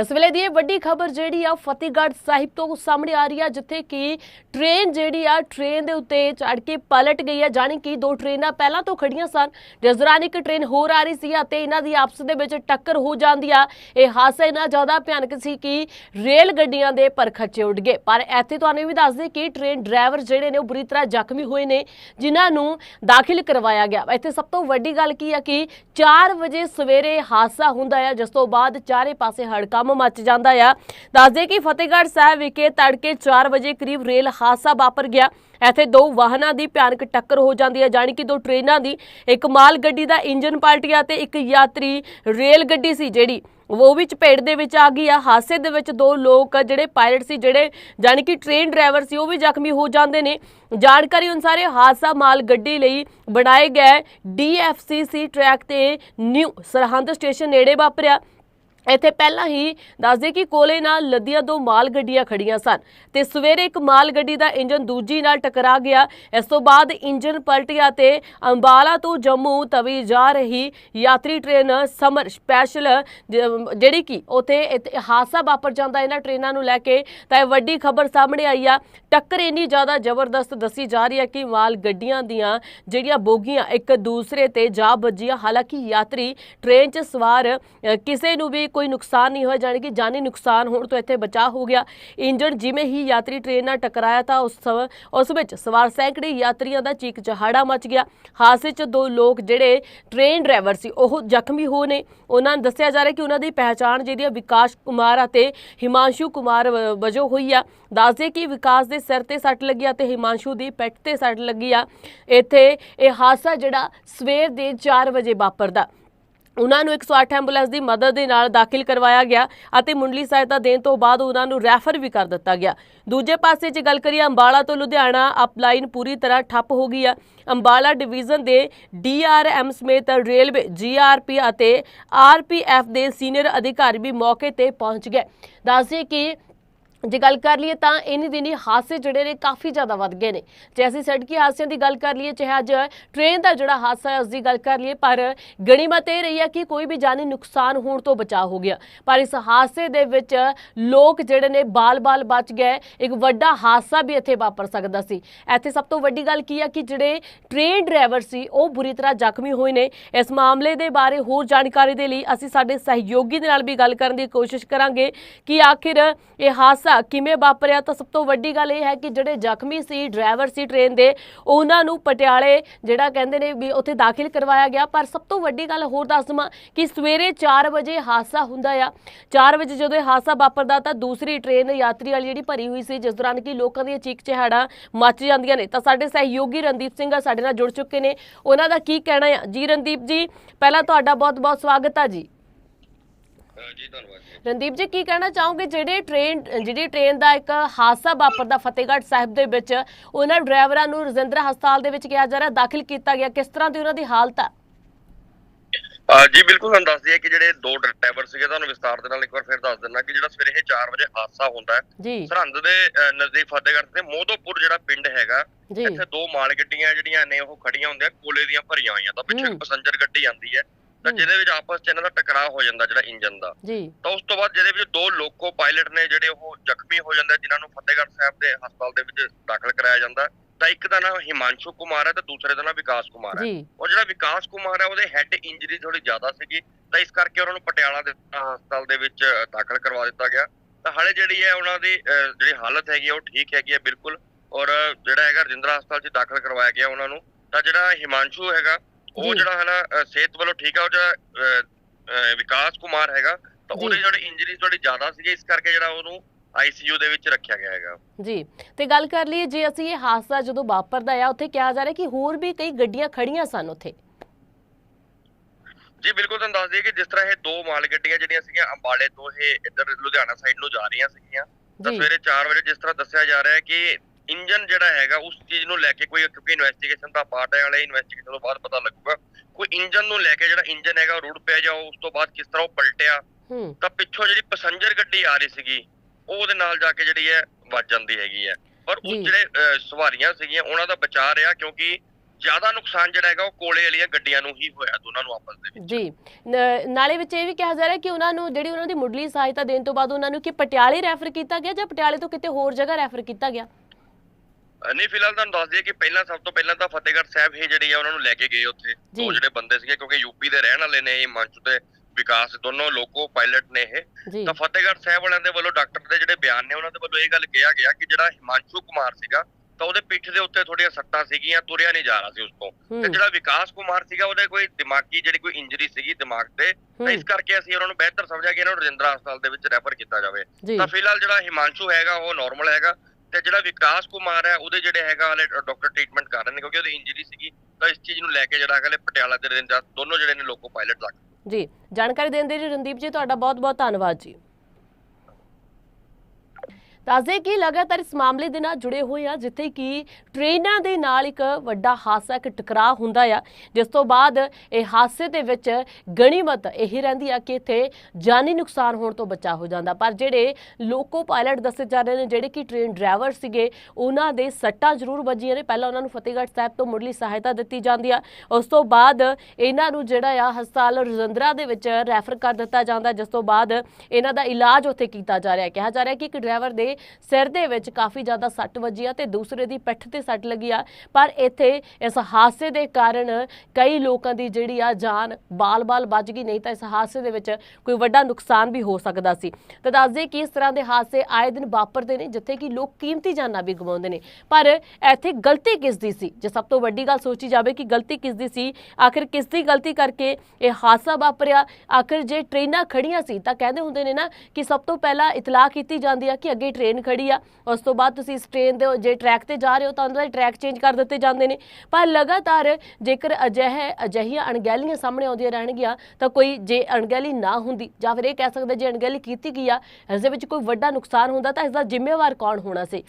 ਇਸ ਵੇਲੇ ਦੀ ਇਹ ਵੱਡੀ ਖਬਰ ਜਿਹੜੀ ਆ ਫਤਿਹਗੜ੍ਹ ਸਾਹਿਬ ਤੋਂ ਸਾਹਮਣੇ ਆ ਰਹੀ ਆ, ਜਿੱਥੇ ਕਿ ਟ੍ਰੇਨ ਜਿਹੜੀ ਆ ਟ੍ਰੇਨ ਦੇ ਉੱਤੇ ਚੜ ਕੇ ਪਲਟ ਗਈ ਆ, ਜਾਣੀ ਕਿ ਦੋ ਟ੍ਰੇਨਾਂ ਪਹਿਲਾਂ ਤੋਂ ਖੜੀਆਂ ਸਨ, ਜਿਸ ਦੌਰਾਨ ਇੱਕ ਟ੍ਰੇਨ ਹੋਰ ਆ ਰਹੀ ਸੀ ਅਤੇ ਇਹਨਾਂ ਦੀ ਆਪਸ ਦੇ ਵਿੱਚ ਟੱਕਰ ਹੋ ਜਾਂਦੀ ਆ। ਇਹ ਹਾਦਸਾ ਇੰਨਾ ਜ਼ਿਆਦਾ ਭਿਆਨਕ ਸੀ ਕਿ ਰੇਲ ਗੱਡੀਆਂ ਦੇ ਪਰ ਖੱਚੇ ਉੱਡ ਗਏ। ਪਰ ਇੱਥੇ ਤੁਹਾਨੂੰ ਇਹ ਵੀ ਦੱਸ ਦੇ ਕਿ ਟ੍ਰੇਨ ਡਰਾਈਵਰ ਜਿਹੜੇ ਨੇ, ਉਹ ਬੁਰੀ ਤਰ੍ਹਾਂ ਜ਼ਖਮੀ ਹੋਏ ਨੇ, ਜਿਨ੍ਹਾਂ ਨੂੰ ਦਾਖਲ ਕਰਵਾਇਆ ਗਿਆ। ਇੱਥੇ ਸਭ ਤੋਂ ਵੱਡੀ ਗੱਲ ਕੀ ਆ ਕਿ 4 ਵਜੇ ਸਵੇਰੇ ਹਾਦਸਾ ਹੁੰਦਾ ਆ, ਜਿਸ ਤੋਂ ਬਾਅਦ ਚਾਰੇ ਪਾਸੇ ਹੜਕੰਮ ਮਚ ਜਾਂਦਾ ਆ। ਦੱਸਦੇ ਕਿ ਫਤਿਹਗੜ੍ਹ ਸਾਹਿਬ ਵਿਖੇ ਤੜਕੇ 4 ਵਜੇ ਕਰੀਬ ਰੇਲ ਹਾਦਸਾ ਵਾਪਰ ਗਿਆ। ਇੱਥੇ ਦੋ ਵਾਹਨਾਂ ਦੀ ਭਿਆਨਕ ਟੱਕਰ ਹੋ ਜਾਂਦੀ ਹੈ ਜਾਣੀ ਕਿ ਦੋ ਟ੍ਰੇਨਾਂ ਦੀ, ਇੱਕ ਮਾਲ ਗੱਡੀ ਦਾ ਇੰਜਨ ਪਲਟ ਗਿਆ ਤੇ ਇੱਕ ਯਾਤਰੀ ਰੇਲ ਗੱਡੀ ਸੀ ਜਿਹੜੀ, ਉਹ ਵੀ ਚਪੇੜ ਦੇ ਵਿੱਚ ਆ ਗਈ ਆ। ਹਾਦਸੇ ਦੇ ਵਿੱਚ ਦੋ ਲੋਕ, ਜਿਹੜੇ ਪਾਇਲਟ ਸੀ, ਜਿਹੜੇ ਜਾਣੀ ਕਿ ਟ੍ਰੇਨ ਡਰਾਈਵਰ ਸੀ, ਉਹ ਵੀ ਜ਼ਖਮੀ ਹੋ ਜਾਂਦੇ ਨੇ। ਜਾਣਕਾਰੀ ਅਨੁਸਾਰ ਇਹ ਹਾਦਸਾ ਮਾਲ ਗੱਡੀ ਲਈ ਬਣਾਏ ਗਏ ਡੀਐਫਸੀਸੀ ਟਰੈਕ ਤੇ ਨਿਊ ਸਰਹੰਦ ਸਟੇਸ਼ਨ ਨੇੜੇ ਵਾਪਰਿਆ। ਇੱਥੇ ਪਹਿਲਾਂ ਹੀ ਦੱਸਦੇ ਕਿ ਕੋਲੇ ਨਾਲ ਲੱਦੀਆਂ ਦੋ ਮਾਲ ਗੱਡੀਆਂ ਖੜੀਆਂ ਸਨ ਤੇ ਸਵੇਰੇ ਇੱਕ ਮਾਲ ਗੱਡੀ ਦਾ ਇੰਜਨ ਦੂਜੀ ਨਾਲ ਟਕਰਾ ਗਿਆ। ਇਸ ਤੋਂ ਬਾਅਦ ਇੰਜਨ ਪਲਟਿਆ ਤੇ ਅੰਬਾਲਾ ਤੋਂ ਜੰਮੂ ਤਵੀ ਜਾ ਰਹੀ ਯਾਤਰੀ ਟ੍ਰੇਨ ਸਮਰ ਸਪੈਸ਼ਲ ਜ- ਜਿਹੜੀ ਕਿ ਉਥੇ ਹਾਦਸਾ ਵਾਪਰ ਜਾਂਦਾ ਇਹਨਾਂ ਟ੍ਰੇਨਾਂ ਨੂੰ ਲੈ ਕੇ ਤਾਂ ਇਹ ਵੱਡੀ ਖਬਰ ਸਾਹਮਣੇ ਆਈ ਆ। ਟੱਕਰ ਇੰਨੀ ਜ਼ਿਆਦਾ ਜ਼ਬਰਦਸਤ ਦੱਸੀ ਜਾ ਰਹੀ ਹੈ ਕਿ ਮਾਲ ਗੱਡੀਆਂ ਦੀਆਂ ਜਿਹੜੀਆਂ ਬੋਗੀਆਂ ਇੱਕ ਦੂਸਰੇ ਤੇ ਜਾ ਵੱਜੀਆਂ। ਹਾਲਾਂਕਿ ਯਾਤਰੀ ਟ੍ਰੇਨ 'ਚ ਸਵਾਰ ਕਿਸੇ ਨੂੰ ਵੀ ਕੋਈ ਨੁਕਸਾਨ ਨਹੀਂ ਹੋਇਆ, ਜਾਣੀ ਕਿ ਜਾਨੀ ਨੁਕਸਾਨ ਹੋਣ ਤੋਂ ਇੱਥੇ ਬਚਾਅ ਹੋ ਗਿਆ। ਇੰਜਣ ਜਿਵੇਂ ਹੀ ਯਾਤਰੀ ਟ੍ਰੇਨ ਨਾਲ ਟਕਰਾਇਆ ਤਾਂ ਉਸ ਉਸ ਵਿੱਚ ਸਵਾਰ ਸੈਂਕੜੇ ਯਾਤਰੀਆਂ ਦਾ ਚੀਕ ਚਹਾੜਾ ਮਚ ਗਿਆ। ਹਾਦਸੇ 'ਚ ਦੋ ਲੋਕ ਜਿਹੜੇ ਟ੍ਰੇਨ ਡਰਾਈਵਰ ਸੀ, ਉਹ ਜ਼ਖਮੀ ਹੋਏ ਨੇ। ਉਹਨਾਂ ਨੂੰ ਦੱਸਿਆ ਜਾ ਰਿਹਾ ਕਿ ਉਹਨਾਂ ਦੀ ਪਹਿਚਾਣ ਜਿਹੜੀ ਆ ਵਿਕਾਸ ਕੁਮਾਰ ਅਤੇ ਹਿਮਾਂਸ਼ੂ ਕੁਮਾਰ ਵਜੋਂ ਹੋਈ ਆ। ਦੱਸਦੇ ਕਿ ਵਿਕਾਸ ਦੇ ਸਿਰ ਤੇ ਸੱਟ ਲੱਗੀ ਆ ਤੇ ਹਿਮਾਂਸ਼ੂ ਦੀ ਪੈਟ ਤੇ ਸੱਟ ਲੱਗੀ ਆ। ਇੱਥੇ ਇਹ ਹਾਦਸਾ ਜਿਹੜਾ ਸਵੇਰ ਦੇ 4 ਵਜੇ ਵਾਪਰਦਾ। ਉਹਨਾਂ ਨੂੰ 108 ਐਂਬੂਲੈਂਸ ਦੀ ਮਦਦ ਦੇ ਨਾਲ ਦਾਖਲ ਕਰਵਾਇਆ ਗਿਆ ਅਤੇ ਮੁੰਡਲੀ ਸਹਾਇਤਾ ਦੇਣ ਤੋਂ ਬਾਅਦ ਉਹਨਾਂ ਨੂੰ ਰੈਫਰ ਵੀ ਕਰ ਦਿੱਤਾ ਗਿਆ। ਦੂਜੇ ਪਾਸੇ ਜੇ ਗੱਲ ਕਰੀਏ ਅੰਬਾਲਾ ਤੋਂ ਲੁਧਿਆਣਾ ਅਪਲਾਈਨ ਪੂਰੀ ਤਰ੍ਹਾਂ ਠੱਪ ਹੋ ਗਈ ਆ। ਅੰਬਾਲਾ ਡਿਵੀਜ਼ਨ ਦੇ ਡੀਆਰਐਮ ਸਮੇਤ ਰੇਲਵੇ ਜੀਆਰਪੀ ਅਤੇ ਆਰਪੀਐਫ ਦੇ ਸੀਨੀਅਰ ਅਧਿਕਾਰੀ ਵੀ ਮੌਕੇ ਤੇ ਪਹੁੰਚ ਗਏ। ਦੱਸਦੇ ਕਿ ਜੇ ਗੱਲ ਕਰ ਲਈਏ ਤਾਂ ਇਨੀ ਦਿਨੀ ਹਾਦਸੇ ਜਿਹੜੇ ਨੇ ਕਾਫੀ ਜ਼ਿਆਦਾ ਵੱਧ ਗਏ ਨੇ। ਜੇ ਅਸੀਂ ਸੜਕੀ ਹਾਦਸਿਆਂ ਦੀ ਗੱਲ ਕਰ ਲਈਏ, ਚਾਹੇ ਅੱਜ ਟ੍ਰੇਨ ਦਾ ਜਿਹੜਾ ਹਾਦਸਾ ਹੈ ਉਸ ਦੀ ਗੱਲ ਕਰ ਲਈਏ, ਪਰ ਗਣੀਮਤ ਇਹ ਰਹੀ ਹੈ ਕਿ ਕੋਈ ਵੀ ਜਾਨੀ ਨੁਕਸਾਨ ਹੋਣ ਤੋਂ ਬਚਾਅ ਹੋ ਗਿਆ। ਪਰ ਇਸ ਹਾਦਸੇ ਦੇ ਵਿੱਚ ਲੋਕ ਜਿਹੜੇ ਨੇ ਬਾਲ-ਬਾਲ ਬਚ ਗਏ। ਇੱਕ ਵੱਡਾ ਹਾਦਸਾ ਵੀ ਇੱਥੇ ਵਾਪਰ ਸਕਦਾ ਸੀ। ਇੱਥੇ ਸਭ ਤੋਂ ਵੱਡੀ ਗੱਲ ਕੀ ਹੈ ਕਿ ਜਿਹੜੇ ਟ੍ਰੇਨ ਡਰਾਈਵਰ ਸੀ, ਉਹ ਬੁਰੀ ਤਰ੍ਹਾਂ ਜ਼ਖਮੀ ਹੋਏ ਨੇ। ਇਸ ਮਾਮਲੇ ਦੇ ਬਾਰੇ ਹੋਰ ਜਾਣਕਾਰੀ ਦੇ ਲਈ ਅਸੀਂ ਸਾਡੇ ਸਹਿਯੋਗੀ ਦੇ ਨਾਲ ਵੀ ਗੱਲ ਕਰਨ ਦੀ ਕੋਸ਼ਿਸ਼ ਕਰਾਂਗੇ ਕਿ ਆਖਿਰ ਇਹ ਹਾਦਸਾ ਕਿਵੇਂ ਵਾਪਰਿਆ? ਤਾਂ ਸਭ ਤੋਂ ਵੱਡੀ ਗੱਲ ਇਹ ਹੈ ਕਿ ਜਿਹੜੇ ਜ਼ਖਮੀ ਸੀ ਡਰਾਈਵਰ ਸੀ ਟ੍ਰੇਨ ਦੇ, ਉਹਨਾਂ ਨੂੰ ਪਟਿਆਲੇ ਜਿਹੜਾ ਕਹਿੰਦੇ ਨੇ ਵੀ ਉੱਥੇ ਦਾਖਲ ਕਰਵਾਇਆ ਗਿਆ। ਪਰ ਸਭ ਤੋਂ ਵੱਡੀ ਗੱਲ ਹੋਰ ਦੱਸ ਦਵਾਂ ਕਿ ਸਵੇਰੇ 4 ਵਜੇ ਹਾਦਸਾ ਹੁੰਦਾ ਆ। 4 ਵਜੇ ਜਦੋਂ ਇਹ ਹਾਦਸਾ ਵਾਪਰਦਾ ਤਾਂ ਦੂਸਰੀ ਟ੍ਰੇਨ ਯਾਤਰੀ ਵਾਲੀ ਜਿਹੜੀ ਭਰੀ ਹੋਈ ਸੀ, ਜਿਸ ਦੌਰਾਨ ਕਿ ਲੋਕਾਂ ਦੀਆਂ ਚੀਕ ਚਿਹਾੜਾ ਮੱਚ ਜਾਂਦੀਆਂ ਨੇ। ਤਾਂ ਸਾਡੇ ਸਹਿਯੋਗੀ ਰਣਦੀਪ ਸਿੰਘ ਸਾਡੇ ਨਾਲ ਜੁੜ ਚੁੱਕੇ ਨੇ। ਉਹਨਾਂ ਦਾ ਕੀ ਕਹਿਣਾ ਆ? ਜੀ ਰਣਦੀਪ ਜੀ, ਪਹਿਲਾਂ ਤੁਹਾਡਾ ਬਹੁਤ-ਬਹੁਤ ਸਵਾਗਤ ਆ ਜੀ। ਜੀ ਧੰਨਵਾਦ ਜੀ। ਰਣਦੀਪ ਜੀ ਕੀ ਕਹਿਣਾ ਚਾਹੋਗੇ? ਜਿਹੜੇ ਟ੍ਰੇਨ ਜਿਹੜੀ ਟ੍ਰੇਨ ਦਾ ਇੱਕ ਹਾਦਸਾ ਵਾਪਰਦਾ ਫਤਿਹਗੜ੍ਹ ਸਾਹਿਬ ਦੇ ਵਿੱਚ ਉਹਨਾਂ ਡਰਾਈਵਰਾਂ ਨੂੰ ਰਜਿੰਦਰਾ ਹਸਪਤਾਲ ਦੇ ਵਿੱਚ ਕਿਹਾ ਜਾ ਰਿਹਾ ਦਾਖਲ ਕੀਤਾ ਗਿਆ। ਕਿਸ ਤਰ੍ਹਾਂ ਦੀ ਉਹਨਾਂ ਦੀ ਹਾਲਤ ਆ? ਜੀ ਬਿਲਕੁਲ ਤੁਹਾਨੂੰ ਦੱਸ ਦਈਏ ਕਿ ਜਿਹੜੇ ਦੋ ਡਰਾਈਵਰ ਸੀਗੇ ਤੁਹਾਨੂੰ ਵਿਸਤਾਰ ਦੇ ਨਾਲ ਇੱਕ ਵਾਰ ਫਿਰ ਦੱਸ ਦਿੰਦਾ ਕਿ ਜਿਹੜਾ ਸਵੇਰੇ ਇਹ 4 ਵਜੇ ਹਾਦਸਾ ਹੁੰਦਾ ਹੈ ਸਰਹੰਦ ਦੇ ਨਜ਼ਦੀਕ ਫਤਿਹਗੜ੍ਹ ਤੇ ਮੋਦੋਪੁਰ ਜਿਹੜਾ ਪਿੰਡ ਹੈਗਾ ਇੱਥੇ ਦੋ ਮਾਲ ਗੱਡੀਆਂ ਜਿਹੜੀਆਂ ਨੇ ਉਹ ਖੜੀਆਂ ਹੁੰਦੀਆਂ ਕੋਲੇ ਦੀਆਂ ਭਰੀਆਂ ਹੋਈਆਂ ਤਾਂ ਪਿੱਛੇ। ਪੈਸੰਜਰ ਗੱਡੀ ਆਉਂਦੀ ਹੈ। ਤਾਂ। ਜਿਹਦੇ ਵਿੱਚ ਆਪਸ 'ਚ ਇਹਨਾਂ ਦਾ ਟਕਰਾਅ ਹੋ ਜਾਂਦਾ ਜਿਹੜਾ ਇੰਜਨ ਦਾ। ਜੀ। ਤਾਂ ਉਸ ਤੋਂ ਬਾਅਦ ਜਿਹਦੇ ਵਿੱਚ ਦੋ ਲੋਕੋ ਪਾਇਲਟ ਨੇ ਜਿਹੜੇ ਉਹ ਜ਼ਖਮੀ ਹੋ ਜਾਂਦੇ ਜਿਨ੍ਹਾਂ ਨੂੰ ਫਤਿਹਗੜ੍ਹ ਸਾਹਿਬ ਦੇ ਹਸਪਤਾਲ ਦੇ ਵਿੱਚ ਦਾਖਲ ਕਰਾਇਆ ਜਾਂਦਾ। ਤਾਂ ਇੱਕ ਦਾ ਨਾਮ ਹਿਮਾਂਸ਼ੂ ਕੁਮਾਰ ਹੈ ਤੇ ਦੂਸਰੇ ਦਾ ਨਾਮ ਵਿਕਾਸ ਕੁਮਾਰ ਹੈ। ਉਹ ਜਿਹੜਾ ਵਿਕਾਸ ਕੁਮਾਰ ਹੈ ਉਹਦੇ ਹੈੱਡ ਇੰਜਰੀ ਥੋੜੀ ਜ਼ਿਆਦਾ ਸੀਗੀ। ਤਾਂ ਇਸ ਕਰਕੇ ਉਹਨਾਂ ਨੂੰ ਪਟਿਆਲਾ ਦੇ ਹਸਪਤਾਲ ਦੇ ਵਿੱਚ ਦਾਖਲ ਕਰਵਾ ਦਿੱਤਾ ਗਿਆ। ਤਾਂ ਹਾਲੇ ਜਿਹੜੀ ਹੈ ਉਹਨਾਂ ਦੀ ਜਿਹੜੀ ਹਾਲਤ ਹੈਗੀ ਉਹ ਠੀਕ ਹੈਗੀ ਹੈ ਬਿਲਕੁਲ। ਔਰ ਜਿਹੜਾ ਹੈਗਾ ਰਜਿੰਦਰਾ ਹਸਪਤਾਲ 'ਚ ਦਾਖਲ ਕਰਵਾਇਆ ਗਿਆ ਉਹਨਾਂ ਨੂੰ। ਤਾਂ ਜਿਹੜਾ ਹਿਮਾਂਸ਼ੂ ਹੈਗਾ ਉਹ। ਜਿਹੜਾ ਹੈ ਨਾ ਸਿਹਤ ਵੱਲੋਂ ਠੀਕ ਹੈ ਉਹ ਜਿਹੜਾ ਵਿਕਾਸ ਕੁਮਾਰ ਹੈਗਾ ਤਾਂ। ਉਹਦੀ ਜਿਹੜੀ ਇੰਜਰੀ ਥੋੜੀ ਜ਼ਿਆਦਾ ਸੀਗੀ ਇਸ ਕਰਕੇ ਜਿਹੜਾ ਉਹਨੂੰ ਆਈਸੀਯੂ ਦੇ ਵਿੱਚ ਰੱਖਿਆ ਗਿਆ ਹੈਗਾ ਜੀ ਤੇ ਗੱਲ ਕਰ ਲਈਏ ਜੇ ਅਸੀਂ ਇਹ ਹਾਦਸਾ ਜਦੋਂ ਵਾਪਰਦਾ ਆ ਉੱਥੇ ਕਿਹਾ ਜਾ ਰਿਹਾ ਕਿ ਹੋਰ ਵੀ ਕਈ ਗੱਡੀਆਂ ਖੜੀਆਂ ਸਨ ਉੱਥੇ ਜੀ ਬਿਲਕੁਲ ਤੁਹਾਨੂੰ ਦੱਸ ਦਈਏ ਕਿ ਜਿਸ ਤਰ੍ਹਾਂ ਇਹ ਦੋ ਮਾਲ ਗੱਡੀਆਂ ਜਿਹੜੀਆਂ ਸੀਗੀਆਂ ਅੰਬਾਲੇ ਤੋਂ ਇਹ ਇੱਧਰ ਲੁਧਿਆਣਾ ਸਾਈਡ ਨੂੰ ਜਾ ਰਹੀਆਂ ਸੀਗੀਆਂ ਤਾਂ ਸਵੇਰੇ 4 ਵਜੇ ਜਿਸ ਤਰ੍ਹਾਂ ਦੱਸਿਆ ਜਾ ਰਿਹਾ ਹੈ ਕਿ ਇੰਜਨ ਜਿਹੜਾ ਹੈਗਾ ਉਸ ਚੀਜ਼ ਨੂੰ ਲੈ ਕੇ ਕੋਈ ਕਿਉਂਕਿ ਇਨਵੈਸਟੀਗੇਸ਼ਨ ਦਾ ਪਾਰਟ ਹੈ ਵਾਲੇ ਇਨਵੈਸਟੀਗੇਸ਼ਨ ਤੋਂ ਬਾਅਦ ਪਤਾ ਲੱਗੂਗਾ। ਕੋਈ ਇੰਜਨ ਨੂੰ ਲੈ ਕੇ ਜਿਹੜਾ ਇੰਜਨ ਹੈਗਾ ਉਹ ਰੁੜ ਪਿਆ ਜਾਂ ਉਸ ਤੋਂ ਬਾਅਦ ਕਿਸ ਤਰ੍ਹਾਂ ਉਹ ਪਲਟਿਆ ਤਾਂ ਪਿੱਛੋਂ ਜਿਹੜੀ ਪੈਸੰਜਰ ਗੱਡੀ ਆ ਰਹੀ ਸੀਗੀ ਉਹ ਉਹਦੇ ਨਾਲ ਜਾ ਕੇ ਜਿਹੜੀ ਹੈ ਵੱਜ ਜਾਂਦੀ ਹੈਗੀ ਹੈ। ਪਰ। ਉਹ ਜਿਹੜੇ ਸਵਾਰੀਆਂ ਸੀਗੀਆਂ ਉਹਨਾਂ ਦਾ ਬਚਾਅ ਰਿਹਾ ਕਿਉਂਕਿ ਜ਼ਿਆਦਾ ਨੁਕਸਾਨ ਜਿਹੜਾ ਹੈਗਾ ਉਹ ਕੋਲੇ ਵਾਲੀਆਂ ਗੱਡੀਆਂ ਨੂੰ ਹੀ ਹੋਇਆ ਦੋਨਾਂ ਨੂੰ ਆਪਸ ਦੇ ਵਿੱਚ। ਜੀ। ਨਾਲੇ ਵਿੱਚ ਇਹ ਵੀ ਕਿਹਾ ਜਾ ਰਿਹਾ ਕਿ ਉਹਨਾਂ ਨੂੰ ਜਿਹੜੀ ਉਹਨਾਂ ਦੀ ਮੁੱਢਲੀ ਸਹਾਇਤਾ ਦੇਣ ਤੋਂ ਬਾਅਦ ਉਹਨਾਂ ਨੂੰ ਕਿ ਪਟਿਆਲੇ ਰੈਫਰ ਕੀਤਾ ਗਿਆ ਜਾਂ ਪਟਿਆਲੇ ਤੋਂ ਕਿਤੇ ਹੋਰ ਜਗ੍ਹਾ ਰੈਫਰ ਕੀਤਾ ਗਿਆ? ਨਹੀਂ ਫਿਲਹਾਲ ਤੁਹਾਨੂੰ ਦੱਸ ਦਈਏ ਕਿ ਪਹਿਲਾਂ ਸਭ ਤੋਂ ਪਹਿਲਾਂ ਤਾਂ ਫਤਿਹਗੜ੍ਹ ਸਾਹਿਬ ਹੀ ਜਿਹੜੀ ਆ ਉਹਨਾਂ ਨੂੰ ਲੈ ਕੇ ਗਏ ਉੱਥੇ। ਉਹ ਜਿਹੜੇ ਬੰਦੇ ਸੀਗੇ ਕਿਉਂਕਿ ਯੂਪੀ ਦੇ ਰਹਿਣ ਵਾਲੇ ਨੇ ਇਹ ਮੰਚ ਤੇ ਵਿਕਾਸ ਦੋਨੋਂ ਲੋਕੋ ਪਾਇਲਟ ਨੇ ਇਹ। ਤਾਂ ਫਤਿਹਗੜ੍ਹ ਸਾਹਿਬ ਵਾਲਿਆਂ ਦੇ ਵੱਲੋਂ ਡਾਕਟਰ ਦੇ ਜਿਹੜੇ ਬਿਆਨ ਨੇ ਉਹਨਾਂ ਦੇ ਵੱਲੋਂ ਇਹ ਗੱਲ ਕਿਹਾ ਗਿਆ ਕਿ ਜਿਹੜਾ ਹਿਮਾਂਸ਼ੂ ਕੁਮਾਰ ਸੀਗਾ ਤਾਂ ਉਹਦੇ ਪਿੱਠ ਦੇ ਉੱਤੇ ਥੋੜੀਆਂ ਸੱਟਾਂ ਸੀਗੀਆਂ ਤੁਰਿਆ ਨਹੀਂ ਜਾ ਰਿਹਾ ਸੀ ਉਸ ਤੋਂ। ਤੇ ਜਿਹੜਾ ਵਿਕਾਸ ਕੁਮਾਰ ਸੀਗਾ ਉਹਦੇ ਕੋਈ ਦਿਮਾਗੀ ਜਿਹੜੀ ਕੋਈ ਇੰਜਰੀ ਸੀਗੀ ਦਿਮਾਗ ਤੇ ਤਾਂ ਇਸ ਕਰਕੇ ਅਸੀਂ ਉਹਨਾਂ ਨੂੰ ਬਿਹਤਰ ਸਮਝਿਆ ਕਿ ਇਹਨਾਂ ਨੂੰ ਰਜਿੰਦਰਾ ਹਸਪਤਾਲ ਦੇ ਵਿੱਚ ਰੈਫਰ ਕੀਤਾ ਜਾਵੇ। ਤਾਂ ਫਿਲਹਾਲ ਜਿਹੜਾ ਹਿਮਾਂਸ਼ੂ ਹੈਗਾ ਉਹ ਨਾਰਮਲ ਹੈਗਾ। ਤੇ ਜਿਹੜਾ ਵਿਕਾਸ ਕੁਮਾਰ ਹੈ, ਉਹਦੇ ਜਿਹੜੇ ਹੈਗਾ ਹਲੇ ਡਾਕਟਰ ਟ੍ਰੀਟਮੈਂਟ ਕਰ ਰਹੇ ਨੇ, ਕਿਉਂਕਿ ਉਹਦੀ ਇੰਜਰੀ ਸੀਗੀ, ਤਾਂ ਇਸ ਚੀਜ਼ ਨੂੰ ਲੈ ਕੇ ਜਿਹੜਾ ਹਲੇ ਪਟਿਆਲਾ ਦੇ ਰਜਿੰਦਰਾ ਦੋਨੋਂ ਜਿਹੜੇ ਨੇ ਲੋਕੋ ਪਾਇਲਟ ਲੱਗ ਜੀ, ਜਾਣਕਾਰੀ ਦੇਣ ਦੇ ਲਈ ਰਣਦੀਪ ਜੀ, ਤੁਹਾਡਾ ਬਹੁਤ-ਬਹੁਤ ਧੰਨਵਾਦ ਜੀ। ਦੱਸਦੇ ਕਿ ਲਗਾਤਾਰ ਇਸ ਮਾਮਲੇ ਦੇ ਨਾਲ ਜੁੜੇ ਹੋਏ ਆ, ਜਿੱਥੇ ਕਿ ਟ੍ਰੇਨਾਂ ਦੇ ਨਾਲ ਇੱਕ ਵੱਡਾ ਹਾਦਸਾ, ਇੱਕ ਟਕਰਾਅ ਹੁੰਦਾ ਆ। ਜਿਸ ਤੋਂ ਬਾਅਦ ਇਹ ਹਾਦਸੇ ਦੇ ਵਿੱਚ ਗਣੀਮਤ ਇਹੀ ਰਹਿੰਦੀ ਆ ਕਿ ਇੱਥੇ ਜਾਨੀ ਨੁਕਸਾਨ ਹੋਣ ਤੋਂ ਬਚਾ ਹੋ ਜਾਂਦਾ। ਪਰ ਜਿਹੜੇ ਲੋਕੋ ਪਾਇਲਟ ਦੱਸੇ ਜਾ ਰਹੇ ਨੇ, ਜਿਹੜੇ ਕਿ ਟ੍ਰੇਨ ਡਰਾਈਵਰ ਸੀਗੇ, ਉਹਨਾਂ ਦੇ ਸੱਟਾਂ ਜ਼ਰੂਰ ਵੱਜੀਆਂ ਨੇ। ਪਹਿਲਾਂ ਉਹਨਾਂ ਨੂੰ ਫਤਿਹਗੜ੍ਹ ਸਾਹਿਬ ਤੋਂ ਮੁੱਢਲੀ ਸਹਾਇਤਾ ਦਿੱਤੀ ਜਾਂਦੀ ਆ। ਉਸ ਤੋਂ ਬਾਅਦ ਇਹਨਾਂ ਨੂੰ ਜਿਹੜਾ ਆ, ਹਸਪਤਾਲ ਰਜਿੰਦਰਾ ਦੇ ਵਿੱਚ ਰੈਫਰ ਕਰ ਦਿੱਤਾ ਜਾਂਦਾ, ਜਿਸ ਤੋਂ ਬਾਅਦ ਇਹਨਾਂ ਦਾ ਇਲਾਜ ਉੱਥੇ ਕੀਤਾ ਜਾ ਰਿਹਾ। ਕਿਹਾ ਜਾ ਰਿਹਾ ਕਿ ਇੱਕ ਡਰਾਈਵਰ ਦੇ ਸਿਰ ਦੇ ਵਿੱਚ ਕਾਫੀ ਜ਼ਿਆਦਾ ਸੱਟ ਵੱਜੀ ਆ ਤੇ ਦੂਸਰੇ ਦੀ ਪਿੱਠ ਤੇ ਸੱਟ ਲੱਗੀ ਆ। ਪਰ ਇੱਥੇ ਇਸ ਹਾਦਸੇ ਦੇ ਕਾਰਨ ਕਈ ਲੋਕਾਂ ਦੀ ਜਿਹੜੀ ਆ ਜਾਨ ਬਾਲ-ਬਾਲ ਬਚ ਗਈ, ਨਹੀਂ ਤਾਂ ਇਸ ਹਾਦਸੇ ਦੇ ਵਿੱਚ ਕੋਈ ਵੱਡਾ ਨੁਕਸਾਨ ਵੀ ਹੋ ਸਕਦਾ ਸੀ। ਤਾਂ ਦੱਸਦੇ ਕਿ ਇਸ ਤਰ੍ਹਾਂ ਦੇ ਹਾਦਸੇ ਆਏ ਦਿਨ ਵਾਪਰਦੇ ਨੇ, ਜਿੱਥੇ ਕਿ ਲੋਕ ਕੀਮਤੀ ਜਾਨਾਂ ਵੀ ਗਵਾਉਂਦੇ ਨੇ। ਪਰ ਇੱਥੇ ਗਲਤੀ ਕਿਸ ਦੀ ਸੀ? ਜੇ ਸਭ ਤੋਂ ਵੱਡੀ ਗੱਲ ਸੋਚੀ ਜਾਵੇ ਕਿ ਗਲਤੀ ਕਿਸ ਦੀ ਸੀ, ਆਖਿਰ ਕਿਸ ਦੀ ਗਲਤੀ ਕਰਕੇ ਇਹ ਹਾਦਸਾ ਵਾਪਰਿਆ? ਆਖਿਰ ਜੇ ਟ੍ਰੇਨਾਂ ਖੜੀਆਂ ਸੀ ਤਾਂ ਕਹਿੰਦੇ ਹੁੰਦੇ ਨੇ ਨਾ ਕਿ ਸਭ ਤੋਂ ਪਹਿਲਾਂ ਇਤਲਾਹ ਕੀਤੀ ਜਾਂਦੀ ਆ ਕਿ ਅੱਗੇ ਟ੍ਰੇਨ ਖੜੀ ਆ, ਉਸ ਤੋਂ ਬਾਅਦ ਤੁਸੀਂ ਇਸ ਟ੍ਰੇਨ ਦੇ ਜੇ ਟਰੈਕ ਤੇ ਜਾ ਰਹੇ ਹੋ ਤਾਂ ਉਹਨਾਂ ਦਾ ਟਰੈਕ ਚੇਂਜ ਕਰ ਦਿੱਤੇ ਜਾਂਦੇ ਨੇ। ਪਰ ਲਗਾਤਾਰ ਜੇਕਰ ਅਜਿਹੇ, ਅਜਿਹੀਆਂ ਅਣਗਹਿਲੀਆਂ ਸਾਹਮਣੇ ਆਉਂਦੀਆਂ ਰਹਿਣਗੀਆਂ, ਤਾਂ ਕੋਈ ਜੇ ਅਣਗਹਿਲੀ ਨਾ ਹੁੰਦੀ, ਜਾਂ ਫਿਰ ਇਹ ਕਹਿ ਸਕਦੇ ਜੇ ਅਣਗਹਿਲੀ ਕੀਤੀ ਗਈ ਆ, ਇਸ ਦੇ ਵਿੱਚ ਕੋਈ ਵੱਡਾ ਨੁਕਸਾਨ ਹੁੰਦਾ, ਤਾਂ ਇਸ ਦਾ ਜ਼ਿੰਮੇਵਾਰ ਕੌਣ ਹੋਣਾ ਸੀ?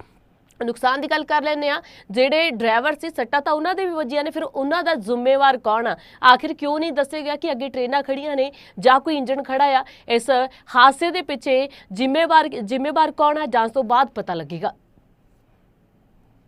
ਨੁਕਸਾਨ ਦੀ ਗੱਲ ਕਰ ਲੈਂਦੇ ਆ ਜਿਹੜੇ ਡਰਾਈਵਰ ਸੀ, ਸੱਟਾਂ ਤਾਂ ਉਹਨਾਂ ਦੇ ਵੀ ਵੱਜੀਆਂ ਨੇ, ਫਿਰ ਉਹਨਾਂ ਦਾ ਜ਼ਿੰਮੇਵਾਰ ਕੌਣ ਆ? ਆਖਿਰ ਕਿਉਂ ਨਹੀਂ ਦੱਸਿਆ ਗਿਆ ਕਿ ਅੱਗੇ ਟ੍ਰੇਨਾਂ ਖੜੀਆਂ ਨੇ ਜਾਂ ਕੋਈ ਇੰਜਨ ਖੜਾ ਆ? ਇਸ ਹਾਦਸੇ ਦੇ ਪਿੱਛੇ ਜ਼ਿੰਮੇਵਾਰ ਜ਼ਿੰਮੇਵਾਰ ਕੌਣ ਆ? ਜਾਂਚ ਤੋਂ ਬਾਅਦ ਪਤਾ ਲੱਗੇਗਾ।